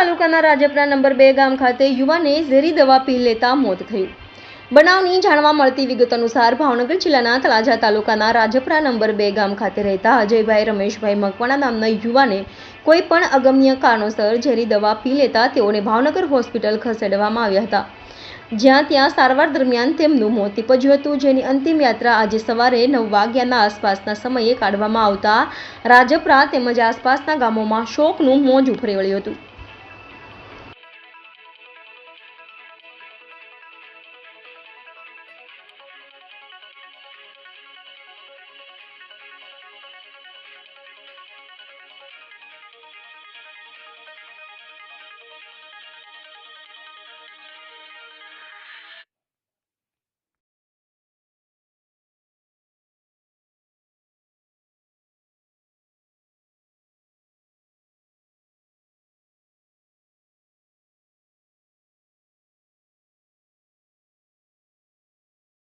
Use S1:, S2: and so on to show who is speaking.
S1: તાલુકાના રાજપરા નંબર બે ગામ ખાતે યુવાને ઝેરી દવા પી લેતા મોત થયું. બનાવની જાણવા મળતી વિગત અનુસાર ભાવનગર જિલ્લાના તળાજા તાલુકાના રાજપરા નંબર બે ગામ ખાતે રહેતા અજયભાઈ, રમેશભાઈ મકવાણા નામના યુવાને કોઈ પણ અગમ્ય કારણોસર ઝેરી દવા પી લેતા તેઓને ભાવનગર હોસ્પિટલ ખસેડવામાં આવ્યા હતા. જ્યાં ત્યાં સારવાર દરમિયાન તેમનું મોત નીપજ્યું હતું, જેની અંતિમ યાત્રા આજે સવારે નવ વાગ્યાના આસપાસના સમયે કાઢવામાં આવતા રાજપરા તેમજ આસપાસના ગામોમાં શોકનું મોજું ફરી વળ્યું હતું.